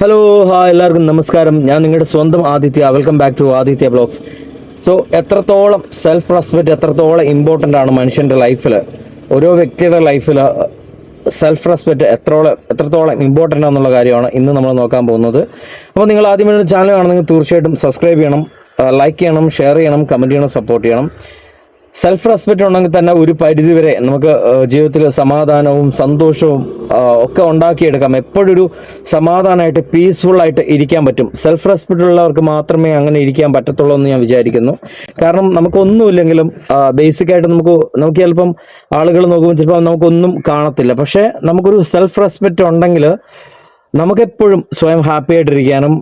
Hello hi എല്ലാവർക്കും നമസ്കാരം. ഞാൻ നിങ്ങളുടെ സ്വന്തം Aditya. Welcome back to Aditya blogs so എത്രത്തോളം സെൽഫ് റെസ്പെക്റ്റ് എത്രത്തോളം ഇമ്പോർട്ടന്റ് ആണ് മനുഷ്യന്റെ ലൈഫിൽ ഓരോ വ്യക്തിയുടെ ലൈഫിൽ സെൽഫ് റെസ്പെക്റ്റ് എത്രത്തോളം എത്രത്തോളം ഇമ്പോർട്ടന്റ് ആണെന്നുള്ള കാര്യമാണ് ഇന്ന് നമ്മൾ നോക്കാൻ പോകുന്നത്. അപ്പോൾ നിങ്ങൾ ആദ്യമായിട്ട് ചാനൽ കാണുന്നെങ്കിൽ തീർച്ചയായിട്ടും സബ്സ്ക്രൈബ് ചെയ്യണം ലൈക്ക് ചെയ്യണം ഷെയർ ചെയ്യണം കമന്റ് ചെയ്യണം സപ്പോർട്ട് ചെയ്യണം. സെൽഫ് റെസ്പെക്റ്റ് ഉണ്ടെങ്കിൽ തന്നെ ഒരു പരിധിവരെ നമുക്ക് ജീവിതത്തിൽ സമാധാനവും സന്തോഷവും ഒക്കെ ഉണ്ടാക്കിയെടുക്കാം. എപ്പോഴൊരു സമാധാനമായിട്ട് പീസ്ഫുള്ളായിട്ട് ഇരിക്കാൻ പറ്റും. സെൽഫ് റെസ്പെക്റ്റ് ഉള്ളവർക്ക് മാത്രമേ അങ്ങനെ ഇരിക്കാൻ പറ്റത്തുള്ളൂ എന്ന് ഞാൻ വിചാരിക്കുന്നു. കാരണം നമുക്കൊന്നുമില്ലെങ്കിലും ബേസിക് ആയിട്ട് നമുക്ക് നമുക്ക് ചിലപ്പം ആളുകൾ നോക്കുമ്പോൾ ചിലപ്പോൾ നമുക്കൊന്നും കാണത്തില്ല. പക്ഷേ നമുക്കൊരു സെൽഫ് റെസ്പെക്റ്റ് ഉണ്ടെങ്കിൽ നമുക്കെപ്പോഴും സ്വയം ഹാപ്പി ആയിട്ടിരിക്കാനും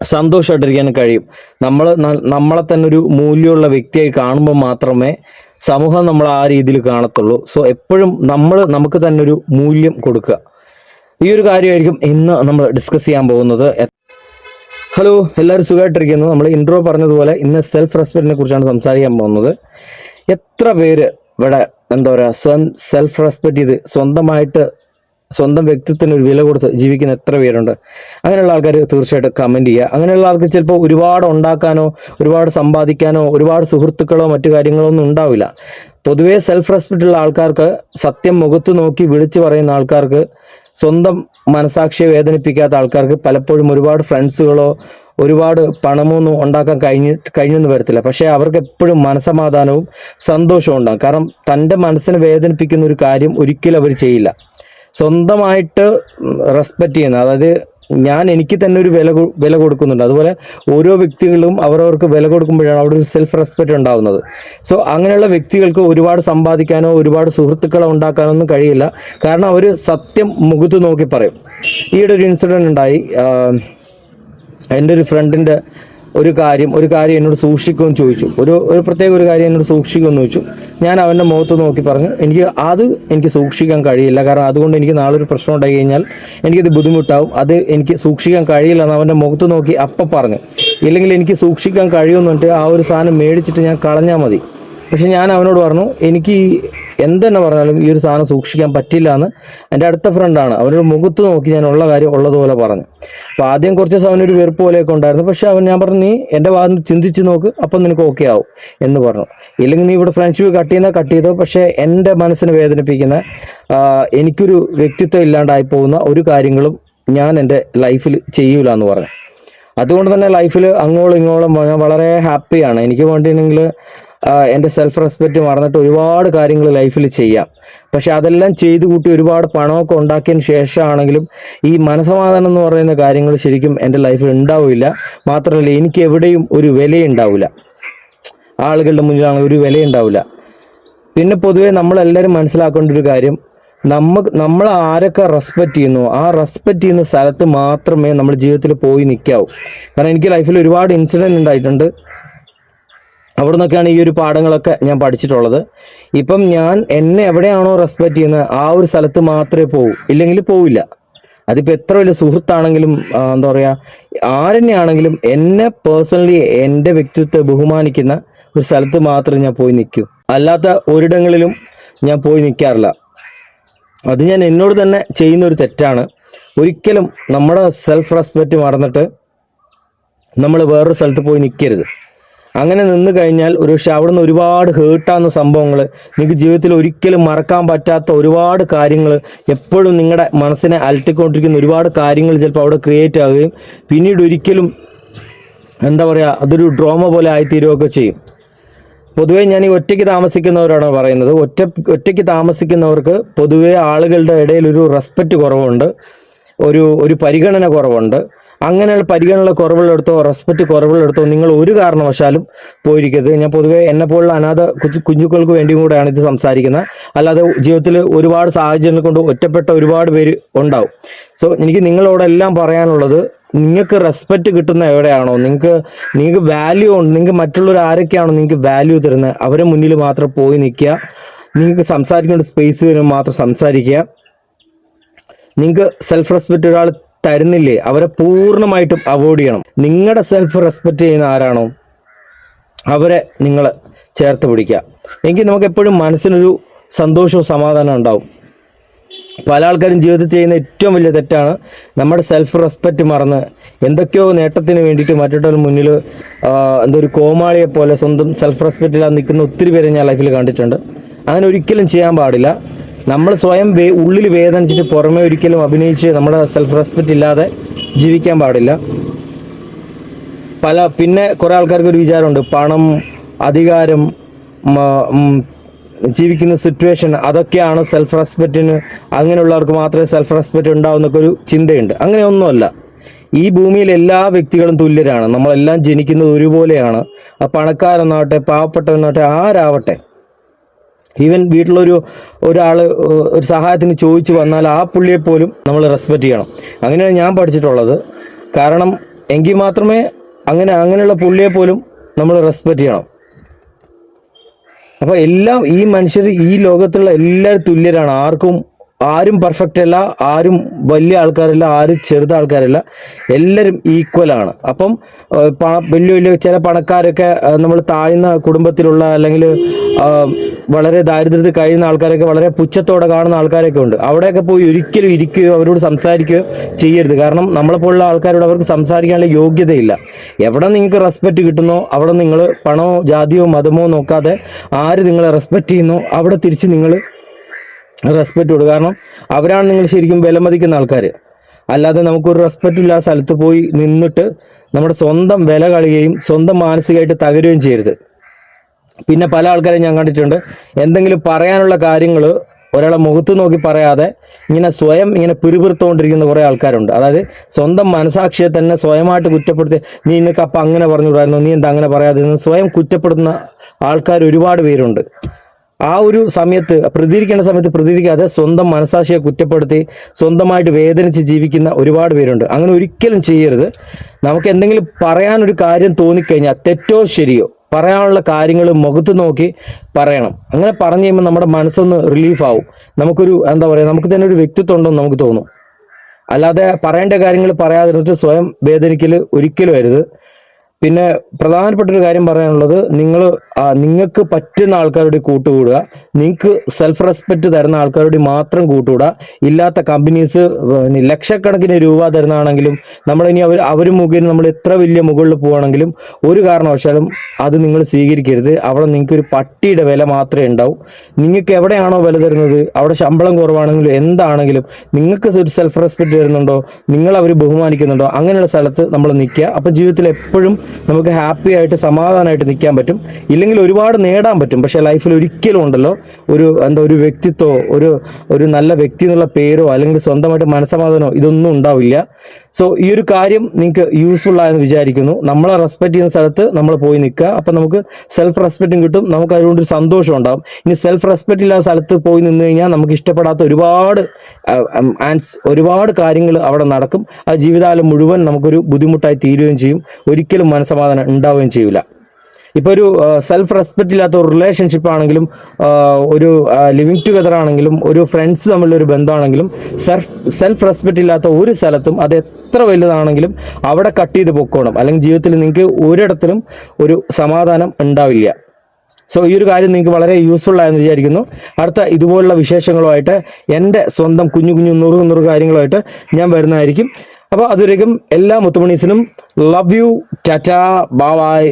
ആ, സന്തോഷമായിട്ടിരിക്കാനും കഴിയും നമ്മൾ നമ്മളെ തന്നെ ഒരു മൂല്യമുള്ള വ്യക്തിയായി കാണുമ്പോൾ മാത്രമേ സമൂഹം നമ്മൾ ആ രീതിയിൽ കാണത്തുള്ളൂ. സോ എപ്പോഴും നമ്മൾ നമുക്ക് തന്നെ ഒരു മൂല്യം കൊടുക്കുക. ഈ ഒരു കാര്യമായിരിക്കും ഇന്ന് നമ്മൾ ഡിസ്കസ് ചെയ്യാൻ പോകുന്നത്. ഹലോ എല്ലാവരും സുഖമായിട്ടിരിക്കുന്നു. നമ്മൾ ഇൻട്രോ പറഞ്ഞതുപോലെ ഇന്ന് സെൽഫ് റെസ്പെക്റ്റിനെ കുറിച്ചാണ് സംസാരിക്കാൻ പോകുന്നത്. എത്ര പേര് ഇവിടെ എന്താ പറയുക സ്വയം സെൽഫ് റെസ്പെക്റ്റ് ചെയ്ത് സ്വന്തമായിട്ട് സ്വന്തം വ്യക്തിത്വത്തിന് ഒരു വില കൊടുത്ത് ജീവിക്കുന്ന എത്ര പേരുണ്ട്? അങ്ങനെയുള്ള ആൾക്കാർ തീർച്ചയായിട്ടും കമന്റ് ചെയ്യുക. അങ്ങനെയുള്ള ആൾക്ക് ചിലപ്പോൾ ഒരുപാട് ഉണ്ടാക്കാനോ ഒരുപാട് സമ്പാദിക്കാനോ ഒരുപാട് സുഹൃത്തുക്കളോ മറ്റു കാര്യങ്ങളോ ഒന്നും ഉണ്ടാവില്ല. പൊതുവേ സെൽഫ് റെസ്പെക്റ്റ് ഉള്ള ആൾക്കാർക്ക് സത്യം മുഖത്ത് നോക്കി വിളിച്ചു പറയുന്ന ആൾക്കാർക്ക് സ്വന്തം മനസാക്ഷിയെ വേദനിപ്പിക്കാത്ത ആൾക്കാർക്ക് പലപ്പോഴും ഒരുപാട് ഫ്രണ്ട്സുകളോ ഒരുപാട് പണമൊന്നും ഉണ്ടാക്കാൻ കഴിഞ്ഞ് കഴിഞ്ഞെന്ന് വരത്തില്ല. പക്ഷേ അവർക്ക് എപ്പോഴും മനസമാധാനവും സന്തോഷവും ഉണ്ടാകും. കാരണം തന്റെ മനസ്സിനെ വേദനിപ്പിക്കുന്ന ഒരു കാര്യം ഒരിക്കലും അവർ ചെയ്യില്ല. സ്വന്തമായിട്ട് റെസ്പെക്റ്റ് ചെയ്യുന്ന അതായത് ഞാൻ എനിക്ക് തന്നെ ഒരു വില വില കൊടുക്കുന്നുണ്ട്. അതുപോലെ ഓരോ വ്യക്തികളും അവരവർക്ക് വില കൊടുക്കുമ്പോഴാണ് അവിടെ ഒരു സെൽഫ് റെസ്പെക്റ്റ് ഉണ്ടാകുന്നത് സോ അങ്ങനെയുള്ള വ്യക്തികൾക്ക് ഒരുപാട് സമ്പാദിക്കാനോ ഒരുപാട് സുഹൃത്തുക്കളെ ഉണ്ടാക്കാനോ ഒന്നും കഴിയില്ല. കാരണം അവർ സത്യം മുഖത്ത് നോക്കി പറയും. ഈയിടെ ഒരു ഇൻസിഡന്റ് ഉണ്ടായി. എന്റെ ഒരു ഫ്രണ്ടിന്റെ ഒരു കാര്യം ഒരു കാര്യം എന്നോട് സൂക്ഷിക്കുമെന്ന് ചോദിച്ചു. ഒരു ഒരു പ്രത്യേക ഒരു കാര്യം എന്നോട് സൂക്ഷിക്കുമെന്ന് ചോദിച്ചു. ഞാൻ അവന്റെ മുഖത്ത് നോക്കി പറഞ്ഞു എനിക്ക് അത് എനിക്ക് സൂക്ഷിക്കാൻ കഴിയില്ല. കാരണം അതുകൊണ്ട് എനിക്ക് നാളെ ഒരു പ്രശ്നം ഉണ്ടായി കഴിഞ്ഞാൽ എനിക്കത് ബുദ്ധിമുട്ടാവും. അത് എനിക്ക് സൂക്ഷിക്കാൻ കഴിയില്ല എന്ന് അവന്റെ മുഖത്ത് നോക്കി അപ്പം പറഞ്ഞു. ഇല്ലെങ്കിൽ എനിക്ക് സൂക്ഷിക്കാൻ കഴിയുമെന്നിട്ട് ആ ഒരു സാധനം മേടിച്ചിട്ട് ഞാൻ കളഞ്ഞാൽ മതി. പക്ഷെ ഞാൻ അവനോട് പറഞ്ഞു എനിക്ക് ഈ എന്തെന്നെ പറഞ്ഞാലും ഈ ഒരു സാധനം സൂക്ഷിക്കാൻ പറ്റില്ല എന്ന് എന്റെ അടുത്ത ഫ്രണ്ടാണ് അവനൊരു മുഖത്ത് നോക്കി ഞാൻ ഉള്ള കാര്യം ഉള്ളതുപോലെ പറഞ്ഞു. അപ്പോൾ ആദ്യം കുറച്ച് ദിവസം അവനൊരു വെറുപ്പ് പോലെയൊക്കെ ഉണ്ടായിരുന്നു. പക്ഷെ അവൻ ഞാൻ പറഞ്ഞു നീ എന്റെ ഭാഗത്ത് നിന്ന് ചിന്തിച്ച് നോക്ക് അപ്പം നിനക്ക് ഓക്കെ ആവും എന്ന് പറഞ്ഞു. ഇല്ലെങ്കിൽ നീ ഇവിടെ ഫ്രണ്ട്ഷിപ്പ് കട്ട് ചെയ്യുന്ന കട്ട് ചെയ്തോ. പക്ഷേ എന്റെ മനസ്സിനെ വേദനിപ്പിക്കുന്ന എനിക്കൊരു വ്യക്തിത്വം ഇല്ലാണ്ടായി പോകുന്ന ഒരു കാര്യങ്ങളും ഞാൻ എന്റെ ലൈഫിൽ ചെയ്യൂല എന്ന് പറഞ്ഞു. അതുകൊണ്ട് തന്നെ ലൈഫിൽ അങ്ങോളം ഇങ്ങോളം ഞാൻ വളരെ ഹാപ്പിയാണ് എനിക്ക് വേണ്ടിയിട്ടുണ്ടെങ്കിൽ എന്റെ സെൽഫ് റെസ്പെക്റ്റ് മറന്നിട്ട് ഒരുപാട് കാര്യങ്ങൾ ലൈഫിൽ ചെയ്യാം. പക്ഷെ അതെല്ലാം ചെയ്തു കൂട്ടി ഒരുപാട് പണമൊക്കെ ഉണ്ടാക്കിയതിന് ശേഷമാണെങ്കിലും ഈ മനസമാധാനം എന്ന് പറയുന്ന കാര്യങ്ങൾ ശരിക്കും എന്റെ ലൈഫിൽ ഉണ്ടാവില്ല. മാത്രമല്ല എനിക്ക് എവിടെയും ഒരു വിലയുണ്ടാവില്ല ആളുകളുടെ മുന്നിലാണ് ഒരു വിലയുണ്ടാവില്ല പിന്നെ പൊതുവെ നമ്മളെല്ലാവരും മനസ്സിലാക്കേണ്ട ഒരു കാര്യം നമ്മ നമ്മൾ ആരൊക്കെ റെസ്പെക്റ്റ് ചെയ്യുന്നു ആ റെസ്പെക്റ്റ് ചെയ്യുന്ന സ്ഥലത്ത് മാത്രമേ നമ്മൾ ജീവിതത്തിൽ പോയി നിൽക്കാവൂ. കാരണം എനിക്ക് ലൈഫിൽ ഒരുപാട് ഇൻസിഡന്റ് ഉണ്ടായിട്ടുണ്ട്. അവിടെ നിന്നൊക്കെയാണ് ഈ ഒരു പാഠങ്ങളൊക്കെ ഞാൻ പഠിച്ചിട്ടുള്ളത്. ഇപ്പം ഞാൻ എന്നെ എവിടെയാണോ റെസ്പെക്ട് ചെയ്യുന്നത് ആ ഒരു സ്ഥലത്ത് മാത്രമേ പോകൂ ഇല്ലെങ്കിൽ പോവില്ല. അതിപ്പോൾ എത്ര വലിയ സുഹൃത്താണെങ്കിലും എന്താ പറയുക ആരെന്നെയാണെങ്കിലും എന്നെ പേഴ്സണലി എന്റെ വ്യക്തിത്വത്തെ ബഹുമാനിക്കുന്ന ഒരു സ്ഥലത്ത് മാത്രമേ ഞാൻ പോയി നിൽക്കൂ. അല്ലാത്ത ഒരിടങ്ങളിലും ഞാൻ പോയി നിൽക്കാറില്ല. അത് ഞാൻ എന്നോട് തന്നെ ചെയ്യുന്ന ഒരു തെറ്റാണ്. ഒരിക്കലും നമ്മുടെ സെൽഫ് റെസ്പെക്റ്റ് മറന്നിട്ട് നമ്മൾ വേറൊരു സ്ഥലത്ത് പോയി നിൽക്കരുത്. അങ്ങനെ നിന്ന് കഴിഞ്ഞാൽ ഒരു പക്ഷെ അവിടെ നിന്ന് ഒരുപാട് ഹേർട്ടാകുന്ന സംഭവങ്ങൾ നിങ്ങൾക്ക് ജീവിതത്തിൽ ഒരിക്കലും മറക്കാൻ പറ്റാത്ത ഒരുപാട് കാര്യങ്ങൾ എപ്പോഴും നിങ്ങളുടെ മനസ്സിനെ അലട്ടിക്കൊണ്ടിരിക്കുന്ന ഒരുപാട് കാര്യങ്ങൾ ചിലപ്പോൾ അവിടെ ക്രിയേറ്റ് ആകുകയും പിന്നീട് ഒരിക്കലും എന്താ പറയുക അതൊരു ഡ്രോമ പോലെ ആയിത്തീരുകയൊക്കെ ചെയ്യും. പൊതുവേ ഞാൻ ഈ ഒറ്റയ്ക്ക് താമസിക്കുന്നവരാണ് പറയുന്നത്. ഒറ്റ ഒറ്റയ്ക്ക് താമസിക്കുന്നവർക്ക് പൊതുവേ ആളുകളുടെ ഇടയിൽ ഒരു റെസ്പെക്റ്റ് കുറവുണ്ട്. ഒരു ഒരു പരിഗണന കുറവുണ്ട്. അങ്ങനെയുള്ള പരിഗണന കുറവുള്ളെടുത്തോ റെസ്പെക്റ്റ് കുറവുള്ളെടുത്തോ നിങ്ങൾ ഒരു കാരണവശാലും പോയിരിക്കരുത്. ഞാൻ പൊതുവെ എന്നെ പോലുള്ള അനാഥ കുഞ്ഞു കുഞ്ഞുക്കൾക്ക് വേണ്ടിയും കൂടെയാണ് ഇത് സംസാരിക്കുന്നത്. അല്ലാതെ ജീവിതത്തിൽ ഒരുപാട് സാഹചര്യങ്ങൾ കൊണ്ട് ഒറ്റപ്പെട്ട ഒരുപാട് പേര് ഉണ്ടാവും. സോ എനിക്ക് നിങ്ങളോടെല്ലാം പറയാനുള്ളത് നിങ്ങൾക്ക് റെസ്പെക്റ്റ് കിട്ടുന്ന എവിടെയാണോ നിങ്ങൾക്ക് നിങ്ങൾക്ക് വാല്യൂ ഉണ്ട് നിങ്ങൾക്ക് മറ്റുള്ളവർ ആരൊക്കെയാണോ നിങ്ങൾക്ക് വാല്യൂ തരുന്നത് അവരെ മുന്നിൽ മാത്രം പോയി നിൽക്കുക. നിങ്ങൾക്ക് സംസാരിക്കേണ്ട സ്പേസ് വരുമ്പോൾ മാത്രം സംസാരിക്കുക. നിങ്ങൾക്ക് സെൽഫ് റെസ്പെക്റ്റ് ഒരാൾ തരുന്നില്ലേ? അവരെ പൂർണമായിട്ടും അവോയ്ഡ് ചെയ്യണം. നിങ്ങളുടെ സെൽഫ് റെസ്പെക്റ്റ് ചെയ്യുന്ന ആരാണോ അവരെ നിങ്ങൾ ചേർത്ത് പിടിക്കുക. എങ്കിൽ നമുക്ക് എപ്പോഴും മനസ്സിനൊരു സന്തോഷവും സമാധാനവും ഉണ്ടാവും. പല ആൾക്കാരും ജീവിതത്തിൽ ചെയ്യുന്ന ഏറ്റവും വലിയ തെറ്റാണ് നമ്മുടെ സെൽഫ് റെസ്പെക്റ്റ് മറന്ന് എന്തൊക്കെയോ നേട്ടത്തിന് വേണ്ടിയിട്ട് മറ്റുള്ളവർ മുന്നിൽ എന്തോ ഒരു കോമാളിയെ പോലെ സ്വന്തം സെൽഫ് റെസ്പെക്റ്റ് ഇല്ലാതെ നിൽക്കുന്ന ഒത്തിരി പേരെ ഞാൻ ലൈഫിൽ കണ്ടിട്ടുണ്ട്. അങ്ങനെ ഒരിക്കലും ചെയ്യാൻ പാടില്ല. നമ്മൾ സ്വയം വേ ഉള്ളിൽ വേദനിച്ചിട്ട് പുറമേ ഒരിക്കലും അഭിനയിച്ച് നമ്മുടെ സെൽഫ് റെസ്പെക്റ്റ് ഇല്ലാതെ ജീവിക്കാൻ പാടില്ല. പല പിന്നെ കുറേ ആൾക്കാർക്ക് ഒരു വിചാരമുണ്ട്. പണം അധികാരം ജീവിക്കുന്ന സിറ്റുവേഷൻ അതൊക്കെയാണ് സെൽഫ് റെസ്പെക്റ്റിന് അങ്ങനെയുള്ളവർക്ക് മാത്രമേ സെൽഫ് റെസ്പെക്റ്റ് ഉണ്ടാവുന്നൊക്കെ ഒരു ചിന്തയുണ്ട്. അങ്ങനെയൊന്നുമല്ല ഈ ഭൂമിയിൽ എല്ലാ വ്യക്തികളും തുല്യരാണ്. നമ്മളെല്ലാം ജനിക്കുന്നത് ഒരുപോലെയാണ്. പണക്കാരെന്നാവട്ടെ പാവപ്പെട്ടവനാവട്ടെ ആരാവട്ടെ. ഈവൻ വീട്ടിലൊരു ഒരാൾ ഒരു സഹായത്തിന് ചോദിച്ചു വന്നാൽ ആ പുള്ളിയെ പോലും നമ്മൾ റെസ്പെക്റ്റ് ചെയ്യണം. അങ്ങനെയാണ് ഞാൻ പഠിച്ചിട്ടുള്ളത്. കാരണം എങ്കിൽ മാത്രമേ അങ്ങനെ അങ്ങനെയുള്ള പുള്ളിയെ പോലും നമ്മൾ റെസ്പെക്റ്റ് ചെയ്യണം. അപ്പോൾ എല്ലാം ഈ മനുഷ്യർ ഈ ലോകത്തുള്ള എല്ലാവരും തുല്യരാണ്. ആർക്കും ആരും പെർഫെക്റ്റ് അല്ല ആരും വലിയ ആൾക്കാരല്ല ആരും ചെറുത ആൾക്കാരല്ല എല്ലാവരും ഈക്വൽ ആണ്. അപ്പം വലിയ വലിയ ചില പണക്കാരൊക്കെ നമ്മൾ താഴ്ന്ന കുടുംബത്തിലുള്ള അല്ലെങ്കിൽ വളരെ ദാരിദ്ര്യത്തിൽ കഴിയുന്ന ആൾക്കാരൊക്കെ വളരെ പുച്ഛത്തോടെ കാണുന്ന ആൾക്കാരൊക്കെ ഉണ്ട്. അവിടെയൊക്കെ പോയി ഒരിക്കലും ഇരിക്കുകയോ അവരോട് സംസാരിക്കുകയോ ചെയ്യരുത്. കാരണം നമ്മളെപ്പോലുള്ള ആൾക്കാരോട് അവർക്ക് സംസാരിക്കാനുള്ള യോഗ്യതയില്ല. എവിടെ നിങ്ങൾക്ക് റെസ്പെക്റ്റ് കിട്ടുന്നോ അവിടെ നിങ്ങൾ പണമോ ജാതിയോ മതമോ നോക്കാതെ ആര് നിങ്ങളെ റെസ്പെക്റ്റ് ചെയ്യുന്നോ അവിടെ തിരിച്ച് നിങ്ങൾ റെസ്പെക്റ്റ് കൊടുക്കുക. കാരണം അവരാണ് നിങ്ങൾ ശരിക്കും വിലമതിക്കുന്ന ആൾക്കാർ അല്ലാതെ നമുക്കൊരു റെസ്പെക്റ്റ് ഇല്ലാത്ത സ്ഥലത്ത് പോയി നിന്നിട്ട് നമ്മുടെ സ്വന്തം വില കളയുകയും സ്വന്തം മാനസികമായിട്ട് തകരുകയും ചെയ്യരുത്. പിന്നെ പല ആൾക്കാരെയും ഞാൻ കണ്ടിട്ടുണ്ട്. എന്തെങ്കിലും പറയാനുള്ള കാര്യങ്ങൾ ഒരാളെ മുഖത്ത് നോക്കി പറയാതെ ഇങ്ങനെ സ്വയം ഇങ്ങനെ പിറുപിറുത്തുകൊണ്ടിരിക്കുന്ന കുറേ ആൾക്കാരുണ്ട്. അതായത് സ്വന്തം മനസാക്ഷിയെ തന്നെ സ്വയമായിട്ട് കുറ്റപ്പെടുത്തി നീ നിനക്ക് അപ്പം അങ്ങനെ പറഞ്ഞു വിടായിരുന്നു നീ എന്താ അങ്ങനെ പറയാതെ? സ്വയം കുറ്റപ്പെടുത്തുന്ന ആൾക്കാർ ഒരുപാട് പേരുണ്ട്. ആ ഒരു സമയത്ത് പ്രതികരിക്കേണ്ട സമയത്ത് പ്രതികരിക്കാതെ സ്വന്തം മനസാക്ഷിയെ കുറ്റപ്പെടുത്തി സ്വന്തമായിട്ട് വേദനിച്ച് ജീവിക്കുന്ന ഒരുപാട് പേരുണ്ട്. അങ്ങനെ ഒരിക്കലും ചെയ്യരുത്. നമുക്ക് എന്തെങ്കിലും പറയാനൊരു കാര്യം തോന്നിക്കഴിഞ്ഞാൽ തെറ്റോ ശരിയോ പറയാനുള്ള കാര്യങ്ങൾ മുഖത്ത് നോക്കി പറയണം. അങ്ങനെ പറഞ്ഞു കഴിയുമ്പോൾ നമ്മുടെ മനസ്സൊന്ന് റിലീഫ് ആവും. നമുക്കൊരു എന്താ പറയുക നമുക്ക് തന്നെ ഒരു വ്യക്തിത്വം ഉണ്ടെന്ന് നമുക്ക് തോന്നും. അല്ലാതെ പറയേണ്ട കാര്യങ്ങൾ പറയാതിരുന്നിട്ട് സ്വയം വേദനിക്കൽ ഒരിക്കലും അരുത്. പിന്നെ പ്രധാനപ്പെട്ട ഒരു കാര്യം പറയാനുള്ളത് നിങ്ങൾ നിങ്ങൾക്ക് പറ്റുന്ന ആൾക്കാരോട് കൂട്ടുകൂടുക. നിങ്ങൾക്ക് സെൽഫ് റെസ്പെക്റ്റ് തരുന്ന ആൾക്കാരോട് മാത്രം കൂട്ടുകൂടുക. ഇല്ലാത്ത കമ്പനീസ് ലക്ഷക്കണക്കിന് രൂപ തരുന്നതാണെങ്കിലും നമ്മളിനി അവർ അവർ മുഖേന നമ്മൾ എത്ര വലിയ മുകളിൽ പോവാണെങ്കിലും ഒരു കാരണവശാലും അത് നിങ്ങൾ സ്വീകരിക്കരുത്. അവിടെ നിങ്ങൾക്ക് ഒരു പട്ടിയുടെ വില മാത്രമേ ഉണ്ടാവും. നിങ്ങൾക്ക് എവിടെയാണോ വില തരുന്നത് അവിടെ ശമ്പളം കുറവാണെങ്കിലും എന്താണെങ്കിലും നിങ്ങൾക്ക് ഒരു സെൽഫ് റെസ്പെക്റ്റ് തരുന്നുണ്ടോ നിങ്ങൾ ബഹുമാനിക്കുന്നുണ്ടോ അങ്ങനെയുള്ള സ്ഥലത്ത് നമ്മൾ നിൽക്കുക. അപ്പം ജീവിതത്തിൽ എപ്പോഴും നമുക്ക് ഹാപ്പി ആയിട്ട് സമാധാനമായിട്ട് നിൽക്കാൻ പറ്റും. ഇല്ലെങ്കിൽ ഒരുപാട് നേടാൻ പറ്റും. പക്ഷേ ലൈഫിൽ ഒരിക്കലും ഉണ്ടല്ലോ ഒരു എന്താ ഒരു വ്യക്തിത്വമോ ഒരു ഒരു നല്ല വ്യക്തി എന്നുള്ള പേരോ അല്ലെങ്കിൽ സ്വന്തമായിട്ട് മനസ്സമാധാനമോ ഇതൊന്നും ഉണ്ടാവില്ല. സോ ഈ ഒരു കാര്യം നിങ്ങൾക്ക് യൂസ്ഫുൾ ആയെന്ന് വിചാരിക്കുന്നു. നമ്മളെ റെസ്പെക്ട് ചെയ്യുന്ന സ്ഥലത്ത് നമ്മൾ പോയി നിൽക്കുക. അപ്പം നമുക്ക് സെൽഫ് റെസ്പെക്റ്റും കിട്ടും. നമുക്ക് അതുകൊണ്ട് ഒരു സന്തോഷം ഉണ്ടാവും. ഇനി സെൽഫ് റെസ്പെക്റ്റ് ഇല്ലാത്ത സ്ഥലത്ത് പോയി നിന്ന് കഴിഞ്ഞാൽ നമുക്ക് ഇഷ്ടപ്പെടാത്ത ഒരുപാട് ആൻസ് ഒരുപാട് കാര്യങ്ങൾ അവിടെ നടക്കും. ആ ജീവിതകാലം മുഴുവൻ നമുക്കൊരു ബുദ്ധിമുട്ടായി തീരുകയും ചെയ്യും. ഒരിക്കലും മനസ്സമാധാനം ഉണ്ടാവുകയും ചെയ്യില്ല ഇപ്പോൾ ഒരു സെൽഫ് റെസ്പെക്റ്റ് ഇല്ലാത്ത ഒരു റിലേഷൻഷിപ്പ് ആണെങ്കിലും ഒരു ലിവിങ് ടുഗദർ ആണെങ്കിലും ഒരു ഫ്രണ്ട്സ് തമ്മിലുള്ള ഒരു ബന്ധമാണെങ്കിലും സെൽഫ് സെൽഫ് റെസ്പെക്റ്റ് ഇല്ലാത്ത ഒരു സ്ഥലത്തും അത് എത്ര വലുതാണെങ്കിലും അവിടെ കട്ട് ചെയ്ത് പൊക്കോണം. അല്ലെങ്കിൽ ജീവിതത്തിൽ നിങ്ങൾക്ക് ഒരിടത്തിലും ഒരു സമാധാനം ഉണ്ടാവില്ല. സോ ഈ ഒരു കാര്യം നിങ്ങൾക്ക് വളരെ യൂസ്ഫുൾ ആയെന്ന് വിചാരിക്കുന്നു. അടുത്ത ഇതുപോലുള്ള വിശേഷങ്ങളുമായിട്ട് എന്റെ സ്വന്തം കുഞ്ഞു കുഞ്ഞു നൂറ് നൂറ് കാര്യങ്ങളുമായിട്ട് ഞാൻ വരുന്നതായിരിക്കും. അപ്പോൾ അതുവരേക്കും എല്ലാ മുത്തുമണീസിനും ലവ് യു ടാറ്റ ബാവായ്